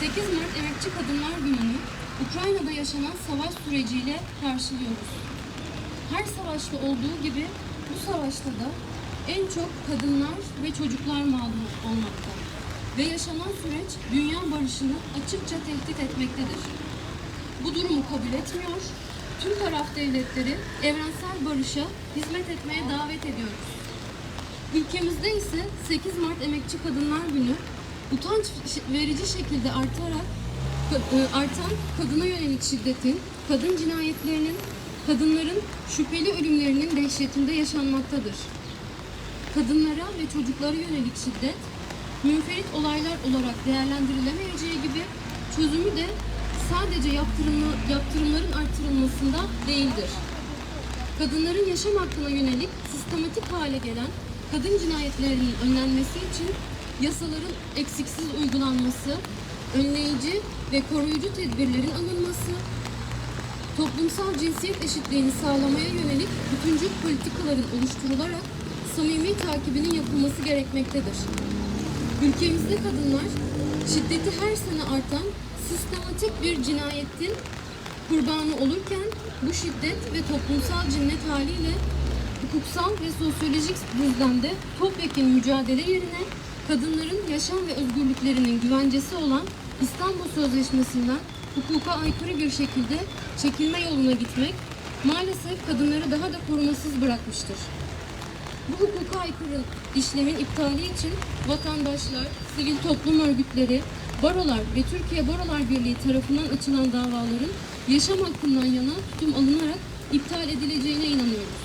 8 Mart Emekçi Kadınlar Günü'nü Ukrayna'da yaşanan savaş süreciyle karşılıyoruz. Her savaşta olduğu gibi bu savaşta da en çok kadınlar ve çocuklar mağdur olmakta. Ve yaşanan süreç dünya barışını açıkça tehdit etmektedir. Bu durumu kabul etmiyor, tüm taraf devletleri evrensel barışa hizmet etmeye davet ediyoruz. Ülkemizde ise 8 Mart Emekçi Kadınlar Günü utanç verici şekilde artarak e, artan kadına yönelik şiddetin, kadın cinayetlerinin, kadınların şüpheli ölümlerinin dehşetinde yaşanmaktadır. Kadınlara ve çocuklara yönelik şiddet, münferit olaylar olarak değerlendirilemeyeceği gibi çözümü de sadece yaptırımlı, yaptırımların artırılmasında değildir. Kadınların yaşam hakkına yönelik sistematik hale gelen kadın cinayetlerinin önlenmesi için yasaların eksiksiz uygulanması, önleyici ve koruyucu tedbirlerin alınması, toplumsal cinsiyet eşitliğini sağlamaya yönelik bütüncül politikaların oluşturularak samimi takibinin yapılması gerekmektedir. Ülkemizde kadınlar şiddeti her sene artan sistematik bir cinayetin kurbanı olurken bu şiddet ve toplumsal cinnet haliyle hukuksal ve sosyolojik düzlemde topyekun mücadele yerine kadınların yaşam ve özgürlüklerinin güvencesi olan İstanbul Sözleşmesi'nden hukuka aykırı bir şekilde çekilme yoluna gitmek maalesef kadınları daha da korumasız bırakmıştır. Bu hukuka aykırı işlemin iptali için vatandaşlar, sivil toplum örgütleri, barolar ve Türkiye Barolar Birliği tarafından açılan davaların yaşam hakkından yana tutum alınarak iptal edileceğine inanıyoruz.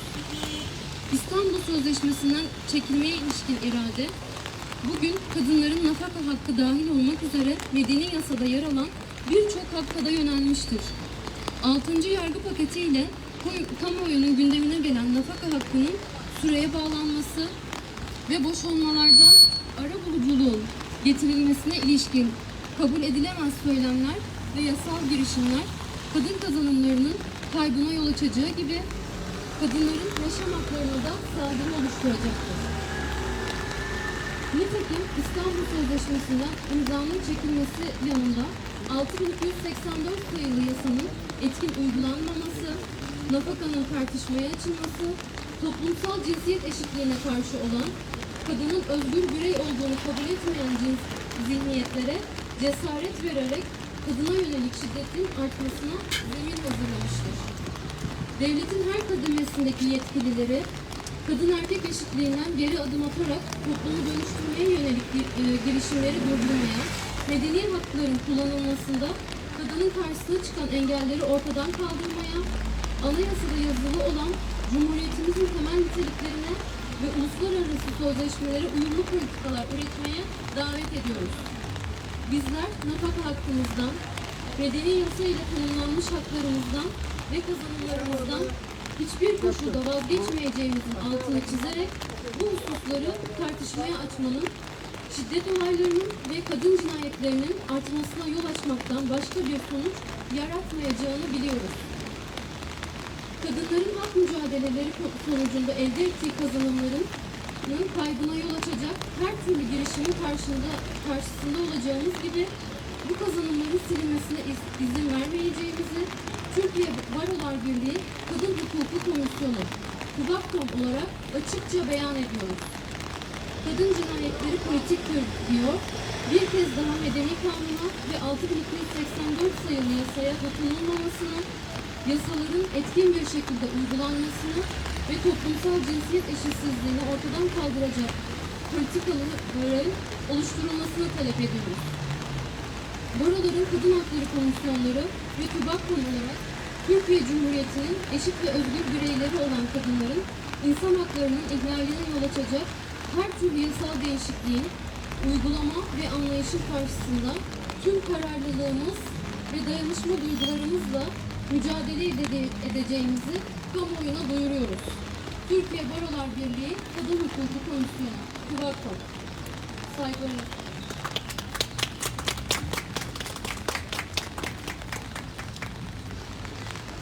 İstanbul Sözleşmesi'nden çekilmeye ilişkin irade, bugün kadınların nafaka hakkı dahil olmak üzere medeni yasada yer alan birçok hakka da yönelmiştir. 6. yargı paketiyle kamuoyunun gündemine gelen nafaka hakkının süreye bağlanması ve boşanmalarda ara buluculuğun getirilmesine ilişkin kabul edilemez söylemler ve yasal girişimler kadın kazanımlarının kaybına yol açacağı gibi kadınların yaşam haklarına da saldırı oluşturacaktır. Nitekim İstanbul Sözleşmesi'nden imzanın çekilmesi yanında 6284 sayılı yasanın etkin uygulanmaması, nafakanın tartışmaya açılması, toplumsal cinsiyet eşitliğine karşı olan, kadının özgür birey olduğunu kabul etmeyen cins zihniyetlere cesaret vererek kadına yönelik şiddetin artmasına zemin hazırlamıştır. Devletin her kademesindeki yetkilileri kadın erkek eşitliğinden geri adım atarak toplumu dönüştürmeye yönelik e, girişimleri durdurmaya, medeni hakların kullanılmasında kadının karşısına çıkan engelleri ortadan kaldırmaya, anayasada yazılı olan Cumhuriyetimizin temel niteliklerine ve uluslararası sözleşmelere uyumlu politikalar üretmeye davet ediyoruz. Bizler nafaka hakkımızdan, medeni yasa ile tanımlanmış haklarımızdan ve kazanımlarımızdan hiçbir koşulda vazgeçmeyeceğimizin altını çizerek bu hususları tartışmaya açmanın, şiddet olaylarının ve kadın cinayetlerinin artmasına yol açmaktan başka bir sonuç yaratmayacağını biliyoruz. Kadınların hak mücadeleleri sonucunda elde ettiği kazanımların kaybına yol açacak her türlü girişimin karşında, karşısında olacağımız gibi bu kazanımların silinmesine iz- izin vermeyeceğimizi Türkiye Barolar Birliği Kadın Hukuku Komisyonu TUBAKKOM olarak açıkça beyan ediyoruz. Kadın cinayetleri politiktir diyor. Bir kez daha medeni kanuna ve 6284 sayılı yasaya dokunulmamasını, yasaların etkin bir şekilde uygulanmasını ve toplumsal cinsiyet eşitsizliğini ortadan kaldıracak politikaların oluşturulmasını talep ediyoruz. Baroların Kadın Hakları Komisyonları ve TÜBAKKOM olarak Türkiye Cumhuriyeti'nin eşit ve özgür bireyleri olan kadınların insan haklarının ihlaline yol açacak her türlü yasal değişikliğin uygulama ve anlayışın karşısında tüm kararlılığımız ve dayanışma duygularımızla mücadele ede- edeceğimizi kamuoyuna duyuruyoruz. Türkiye Barolar Birliği Kadın Hukuku Komisyonu, TÜBAKKOM. Saygılarımla.